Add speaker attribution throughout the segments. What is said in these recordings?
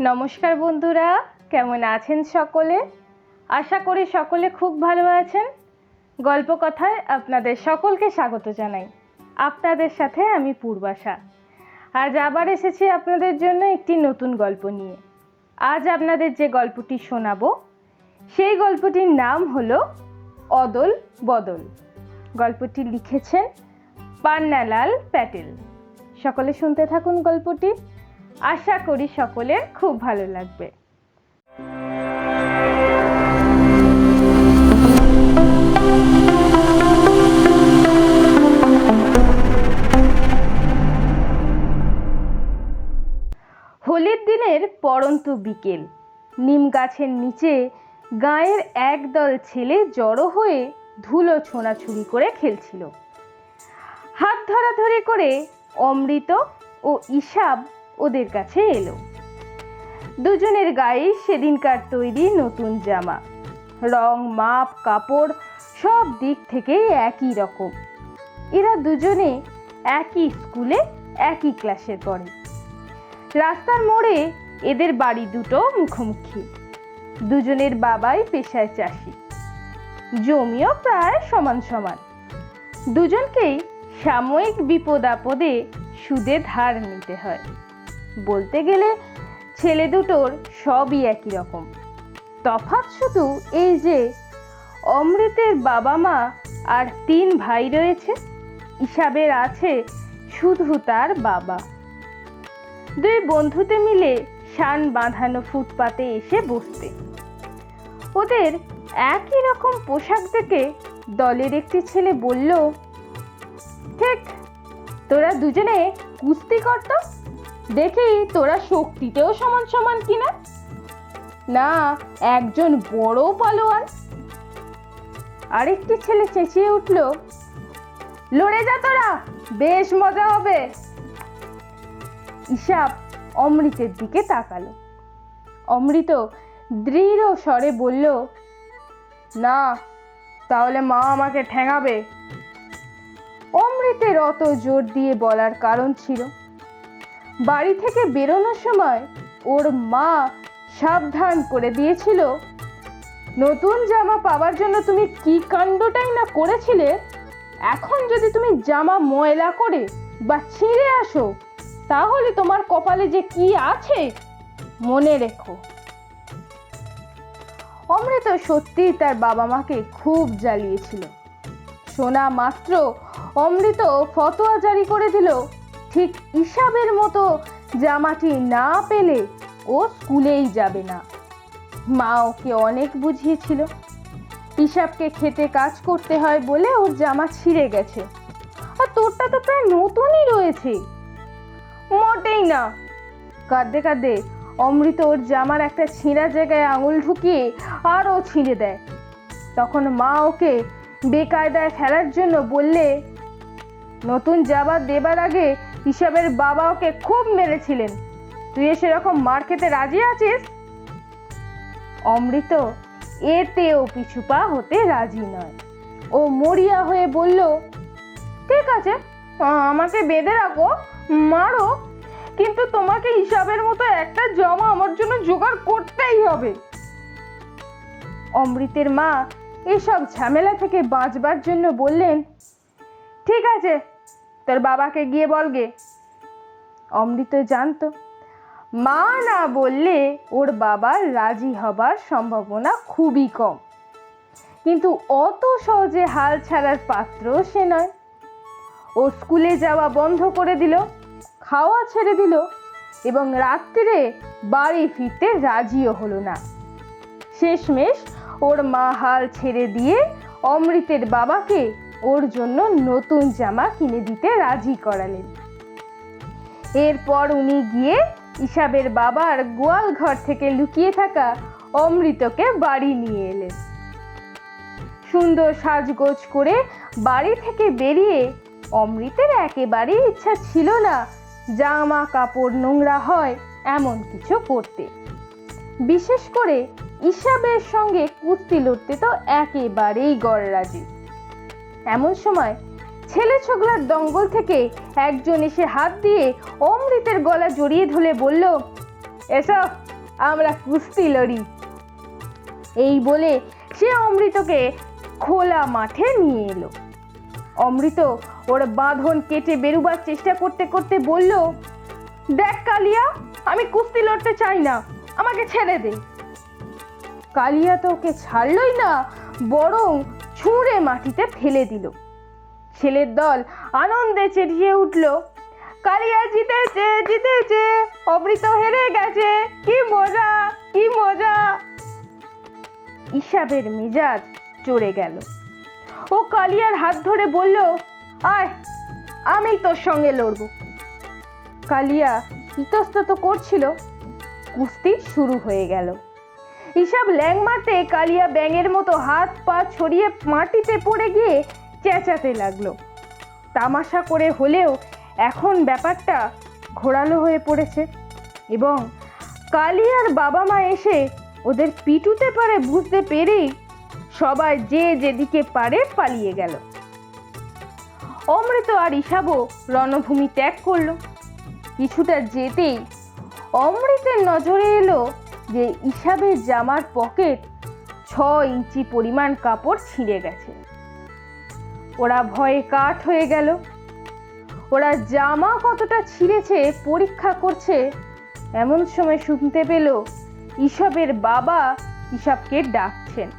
Speaker 1: নমস্কার বন্ধুরা, কেমন আছেন সকলে? আশা করি সকলে খুব ভালো আছেন। গল্প কথায় আপনাদের সকলকে স্বাগত জানাই। আপনাদের সাথে আমি পূর্বাশা। আজ আবার এসেছি আপনাদের জন্য একটি নতুন গল্প নিয়ে। আজ আপনাদের যে গল্পটি শোনাবো, সেই গল্পটির নাম হলো অদল বদল। গল্পটি লিখেছেন পান্নালাল প্যাটেল। সকলে শুনতে থাকুন গল্পটি। আশা করি সকলের খুব ভালো লাগবে। হোলির দিনের পরন্ত বিকেল। নিম গাছের নিচে গায়ের একদল ছেলে জড়ো হয়ে ধুলো ছোঁড়াছুড়ি করে খেলছিল। হাত ধরাধরি করে অমৃত ও ইসাব ওদের কাছে এলো। দুজনের গায়ে সেদিনকার তৈরি নতুন জামা। রং, মাপ, কাপড় সব দিক থেকে একই রকম। এরা দুজনে একই স্কুলে, একই ক্লাসে পড়ে। রাস্তার মোড়ে এদের বাড়ি দুটো মুখোমুখি। দুজনের বাবাই পেশায় চাষি। জমিও প্রায় সমান সমান। দুজনকেই সাময়িক বিপদ আপদে সুদে ধার নিতে হয়। বলতে গেলে ছেলে দুটোর সবই একই রকম। তফাৎ শুধু এই যে, অমৃতের বাবা মা আর তিন ভাই রয়েছে, হিসাবের আছে শুধু তার বাবা। দুই বন্ধুতে মিলে শান বাঁধানো ফুটপাতে এসে বসতে। ওদের একই রকম পোশাক দেখে দলের একটি ছেলে বলল, ঠিক, তোরা দুজনে কুস্তি করতো দেখি তোরা শক্তিতেও সমান সমান কিনা? না, একজন বড় পালোয়ান। আরেকটি ছেলে চেঁচিয়ে উঠল, লড়ে যা তোরা, বেশ মজা হবে। ইসাব অমৃতের দিকে তাকালো। অমৃত দৃঢ় স্বরে বলল, না, তাহলে মা আমাকে ঠেঙাবে। অমৃতের অত জোর দিয়ে বলার কারণ ছিল বাড়ি থেকে বেরোনোর সময় ওর মা সাবধান করে দিয়েছিল। নতুন জামা পাওয়ার জন্য তুমি কি কাণ্ডটাই না করেছিলে? এখন যদি তুমি জামা ময়লা করে বা ছিঁড়ে আসো, তাহলে তোমার কপালে যে কি আছে মনে রেখো। অমৃত সত্যি তার বাবা মাকে খুব জ্বালিয়েছিল। শোনা মাত্র অমৃত ফতোয়া জারি করে দিল ঠিক ইসাবের মতো জামাটি না পেলে ও স্কুলেই যাবে না। মা ওকে অনেক বুঝিয়েছিল। ইসাবকে খেতে কাজ করতে হয় বলে ওর জামা ছিঁড়ে গেছে। আর তোরটা তো প্রায় নতুনই রয়েছে। মোটেই না। কাঁদতে কাঁদতে অমৃত ওর জামার একটা ছিঁড়া জায়গায় আঙুল ঢুকিয়ে আরও ছিঁড়ে দেয়। তখন মা ওকে বেকায়দায় ফেলার জন্য বললে, নতুন জামা দেবার আগে হিসাবের বাবা ওকে খুব মেরেছিলেন। তুই সেরকম মার খেতে রাজি আছিস? অমৃত, এতেও পিছুপা হতে রাজি নয়। ও মরিয়া হয়ে বলল, ঠিক আছে আমাকে বেঁধে রাখো, মারো, কিন্তু তোমাকে হিসাবের মতো একটা জমা আমার জন্য জোগাড় করতেই হবে। অমৃতের মা এসব ঝামেলা থেকে বাঁচবার জন্য বললেন, ঠিক আছে তোর বাবাকে গিয়ে বলগে অমৃত জানতো, মা না বললে ওর বাবার রাজি হবার সম্ভাবনা খুবই কম। কিন্তু অত সহজে হাল ছাড়ার পাত্র সে নয়। ও স্কুলে যাওয়া বন্ধ করে দিল, খাওয়া ছেড়ে দিল এবং রাত্রিরে বাড়ি ফিরতে রাজিও হলো না। শেষমেশ ওর মা হাল ছেড়ে দিয়ে অমৃতের বাবাকে ওর জন্য নতুন জামা কিনে দিতে রাজি করালেন। এরপর উনি গিয়ে ইসাবের বাবার গোয়াল ঘর থেকে লুকিয়ে থাকা অমৃতকে বাড়ি নিয়ে এলেন। সুন্দর সাজগোজ করে বাড়ি থেকে বেরিয়ে অমৃতের একেবারেই ইচ্ছা ছিল না জামা, কাপড়, নোংরা হয় এমন কিছু করতে। বিশেষ করে ইসাবের সঙ্গে কুস্তি লড়তে তো একেবারেই গড়রাজি এমন সময় ছেলে ছোগলার দঙ্গল থেকে একজন এসে হাত দিয়ে অমৃতের গলা জড়িয়ে ধরে বলল, এসো, আমরা কুস্তি লড়ি। এই বলে সে অমৃতকে খোলা মাঠে নিয়ে এলো। অমৃত ওর বাঁধন কেটে বেরুবার চেষ্টা করতে করতে বলল, দেখ কালিয়া, আমি কুস্তি লড়তে চাই না, আমাকে ছেড়ে দে। কালিয়া তো ওকে ছাড়লই না, বরং ছুঁড়ে মাটিতে ফেলে দিল। ছেলের দল আনন্দে চেঁচিয়ে উঠল, কালিয়া জিতেছে জিতেছে, অমৃত হেরে গেছে, কি মজা কি মজা। ইসাবের মেজাজ চড়ে গেল। ও কালিয়ার হাত ধরে বলল, আয়, আমি তোর সঙ্গে লড়ব। কালিয়া ইতস্তত করছিল, কুস্তি শুরু হয়ে গেল। হিসাব ল্যাং মারতে কালিয়া ব্যাঙের মতো হাত পা ছড়িয়ে মাটিতে পড়ে গিয়ে চেঁচাতে লাগল। তামাশা করে হলেও এখন ব্যাপারটা ঘোরালো হয়ে পড়েছে এবং কালিয়ার বাবা মা এসে ওদের পিটুতে পারে বুঝতে পেরেই সবাই যে যেদিকে পারে পালিয়ে গেল। অমৃত আর ইসাবও রণভূমি ত্যাগ করল। কিছুটা যেতেই অমৃতের নজরে এলো যে ইসাবের জামার পকেট ছ ইঞ্চি পরিমাণ কাপড় ছিঁড়ে গেছে। ওরা ভয়ে কাঠ হয়ে গেল। ওরা জামা কতটা ছিঁড়েছে পরীক্ষা করছে। এমন সময় শুনতে পেল ইসবের বাবা ইসাবকে ডাকছেন।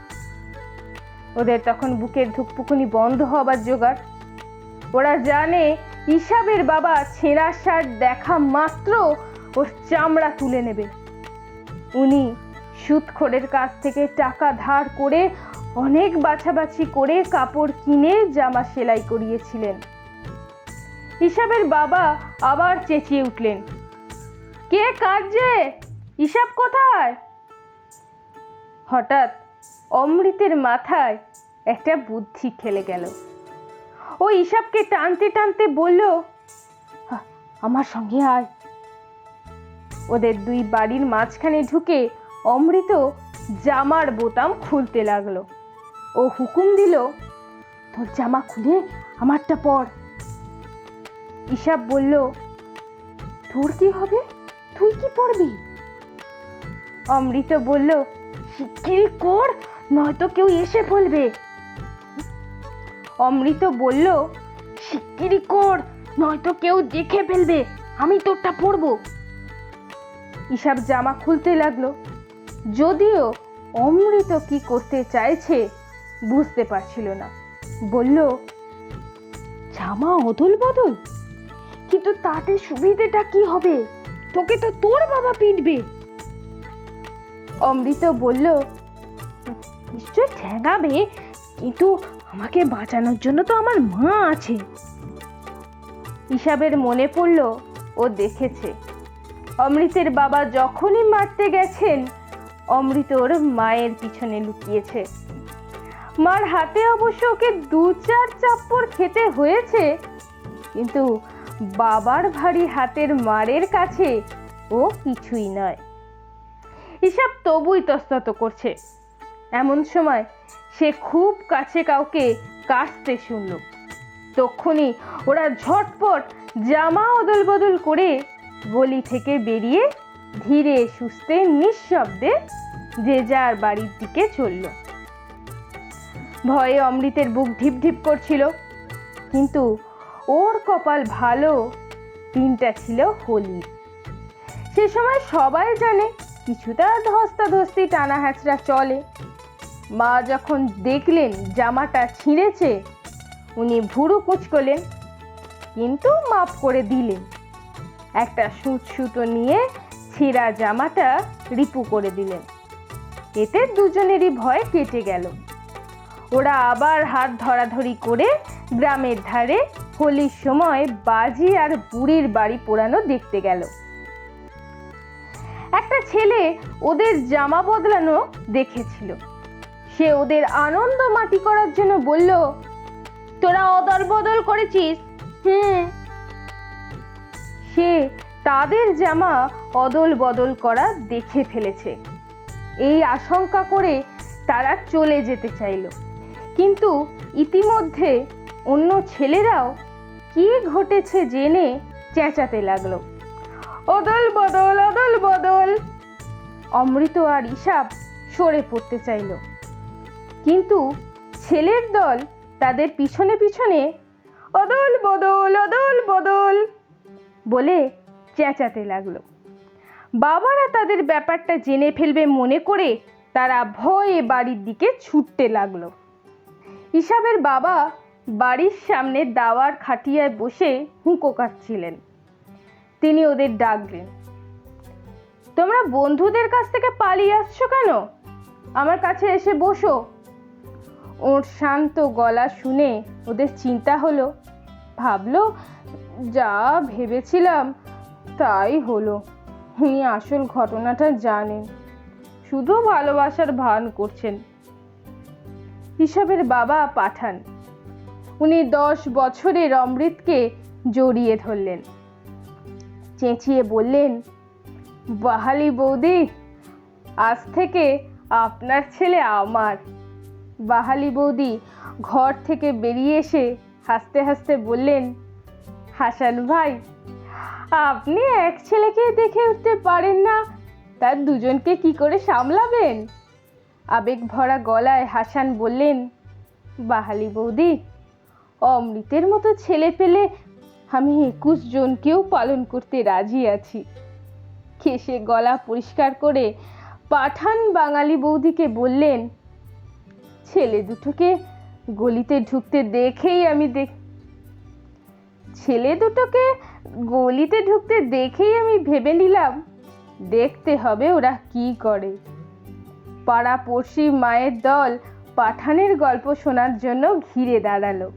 Speaker 1: ওদের তখন বুকের ধুকপুকুনি বন্ধ হবার জোগাড়। ওরা জানে ইসাবের বাবা ছেঁড়া শার্ট দেখা মাত্র ওর চামড়া তুলে নেবে। উনি সুদখোরের কাছ থেকে টাকা ধার করে অনেক বাছাবাছি করে কাপড় কিনে জামা সেলাই করিয়েছিলেন। হিসাবের বাবা আবার চেঁচিয়ে উঠলেন, কে কাজে হিসাব কোথায়? হঠাৎ অমৃতের মাথায় একটা বুদ্ধি খেলে গেল। ও হিসাবকে টানতে টানতে বলল আমার সঙ্গে আয়। ওদের দুই বাড়ির মাঝখানে ঢুকে অমৃত জামার বোতাম খুলতে লাগল। ও হুকুম দিল, তোর জামা খুলে আমারটা পর। ঈশাব বলল, তোর কি হবে? তুই কি পরবি? অমৃত বলল, শিগগিরি কর, নয়তো কেউ এসে বলবে। অমৃত বলল শিগগিরি কর, নয়তো কেউ দেখে ফেলবে, আমি তোরটা পরবো। ঈশাব জামা খুলতে লাগল। যদিও অমৃত কি করতে চাইছে বুঝতে পারছিল না। বলল, জামা অদল বদল? কিন্তু তাতে সুবিধেটা কি হবে? তোকে তো তোর বাবা পিটবে অমৃত বলল, নিশ্চয় ঠেঙাবে, কিন্তু আমাকে বাঁচানোর জন্য তো আমার মা আছে। হিসাবের মনে পড়ল, ও দেখেছে। অমৃতের বাবা যখনই মারতে গেছেন, অমৃত ওর মায়ের পিছনে লুকিয়েছে। মার হাতে অবশ্য ওকে দু চার চাপ্পড় খেতে হয়েছে, কিন্তু বাবার ভারী হাতের মারের কাছে ও কিছুই নয়। হিসাব তবুই তস্তত করছে। এমন সময় সে খুব কাছে কাউকে কাশতে শুনল। তক্ষুনি ওরা ঝটপট জামা অদল বদল করে গলি থেকে বেরিয়ে ধীরে সুস্থে নিঃশব্দে যে যার বাড়ির দিকে চলল। ভয়ে অমৃতের বুক ঢিপ ঢিপ করছিল, কিন্তু ওর কপাল ভালো দিনটা ছিল হোলি সে সময় সবাই জানে কিছুটা ধস্তাধস্তি টানা হ্যাচড়া চলে। মা যখন দেখলেন জামাটা ছিঁড়েছে, উনি ভুরু কুচকলেন, কিন্তু মাফ করে দিলেন। একটা সুচ সুতো নিয়ে ছিঁড়া জামাটা রিপু করে দিলেন। এতে দুজনেরই ভয় কেটে গেল। ওরা আবার হাত ধরাধরি করে গ্রামের ধারে হোলির সময় বাজি আর বুড়ির বাড়ি পোড়ানো দেখতে গেল। একটা ছেলে ওদের জামা বদলানো দেখেছিল। সে ওদের আনন্দ মাটি করার জন্য বলল, তোরা অদল বদল করেছিস? হুম। সে তাদের জামা অদল বদল করা দেখে ফেলেছে। এই আশঙ্কা করে তারা চলে যেতে চাইল। কিন্তু ইতিমধ্যে অন্য ছেলেরাও কি ঘটেছে জেনে চেঁচাতে লাগল। অদল বদল অদল বদল। অমৃত আর ইসাব সরে পড়তে চাইল। কিন্তু ছেলের দল তাদের পিছনে পিছনে অদল বদল অদল বদল। বলে চেঁচাতে লাগল। বাবারা তাদের ব্যাপারটা জেনে ফেলবে মনে করে তারা ভয়ে বাড়ির দিকে ছুটতে লাগল। ইসাবের বাবা বাড়ির সামনে দাওয়ার খাটিয়ায় বসে হুঁকো কাটছিলেন। তিনি ওদের ডাকলেন, তোমরা বন্ধুদের কাছ থেকে পালিয়ে আসছো কেন? আমার কাছে এসে বসো। ওর শান্ত গলা শুনে ওদের চিন্তা হলো। ভাবলো যা ভেবেছিলাম তাই হলো। উনি আসল ঘটনাটা জানেন। শুধু ভালোবাসার ভান করছেন। হিসাবের বাবা পাঠান। উনি দশ বছরের অমৃতকে জড়িয়ে ধরলেন। চেঁচিয়ে বললেন, বাহালি বৌদি, আজ থেকে আপনার ছেলে আমার। বাহালি বৌদি ঘর থেকে বেরিয়ে এসে হাসতে হাসতে বললেন হাসান ভাই, আপনি এক ছেলেকে দেখে উঠতে পারেন না, তার দুজনকে কি করে সামলাবেন? আবেগ ভরা গলায় হাসান বললেন, বাহালি বৌদি, অমৃতের মতো ছেলে পেলে আমি একুশ জনকেও পালন করতে রাজি আছি। খেসে গলা পরিষ্কার করে পাঠান বাঙালি বৌদিকে বললেন, ছেলে দুটোকে গলিতে ঢুকতে দেখেই আমি দেখ ছেলে দুটোকে গলিতে ঢুকতে দেখেই আমি ভেবে নিলাম, দেখতে হবে ওরা কি করে। পাড়া পড়শি মায়ের দল পাঠানের গল্প শোনার জন্য ঘিরে দাঁড়াল।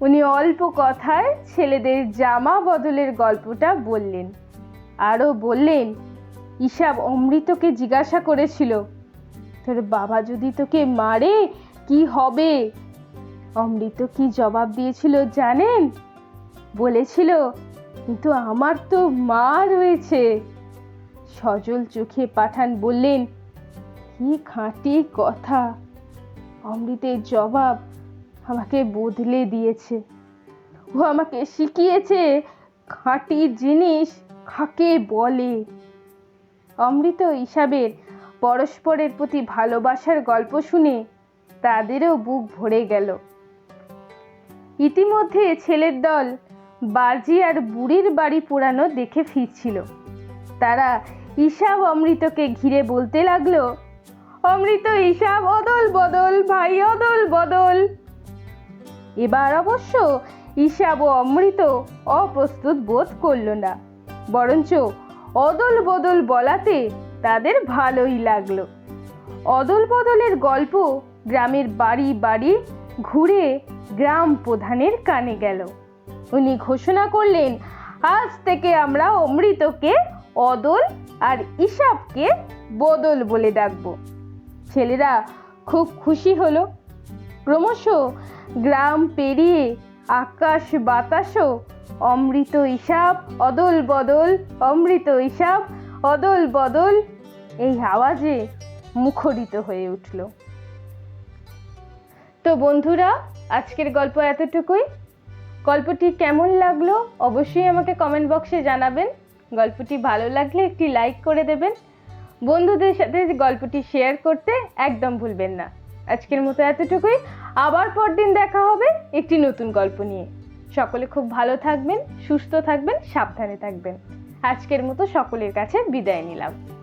Speaker 1: উনি অল্প কথায় ছেলেদের জামা বদলের গল্পটা বললেন। আরও বললেন, ঈশাব অমৃতকে জিজ্ঞাসা করেছিল, তোর বাবা যদি তোকে মারে, কি হবে? অমৃত কি জবাব দিয়েছিল জানেন? বলেছিল, কিন্তু আমার তো মা রয়েছে। সজল চোখে পাঠান বললেন, কি খাঁটি কথা। অমৃতের জবাব আমাকে বদলে দিয়েছে। ও আমাকে শিখিয়েছে খাঁটি জিনিস কাকে বলে। অমৃত হিসাবের পরস্পরের প্রতি ভালোবাসার গল্প শুনে তাদেরও বুক ভরে গেল। ইতিমধ্যে ছেলের দল বাজি আর বুড়ির বাড়ি পোড়ানো দেখে ফিরছিল। তারা ঈশাব অমৃতকে ঘিরে বলতে লাগল, অমৃত, ঈশাব, অদল বদল, ভাই, অদল বদল। এবার অবশ্য ঈশাব ও অমৃত অপ্রস্তুত বোধ করল না, বরঞ্চ অদল বদল বলাতে তাদের ভালোই লাগল। অদল বদলের গল্প গ্রামের বাড়ি বাড়ি ঘুরে গ্রাম প্রধানের কানে গেল। উনি ঘোষণা করলেন, আজ থেকে আমরা অমৃতকে অদল আর ইসাবকে বদল বলে ডাকবো। ছেলেরা খুব খুশি হলো। ক্রমশ গ্রাম পেরিয়ে আকাশ বাতাসও অমৃত ইসাব অদল বদল, অমৃত ইসাব অদল বদল এই আওয়াজে মুখরিত হয়ে উঠল। তো বন্ধুরা, আজকের গল্প এতটুকুই। গল্পটি কেমন লাগল অবশ্যই আমাকে কমেন্ট বক্সে জানাবেন। গল্পটি ভালো লাগলে একটি লাইক করে দেবেন। বন্ধুদের সাথে গল্পটি শেয়ার করতে একদম ভুলবেন না। আজকের মতো এতটুকুই। আবার পরদিন দেখা হবে একটি নতুন গল্প নিয়ে। সকলে খুব ভালো থাকবেন, সুস্থ থাকবেন, সাবধানে থাকবেন। আজকের মতো সকলের কাছে বিদায় নিলাম।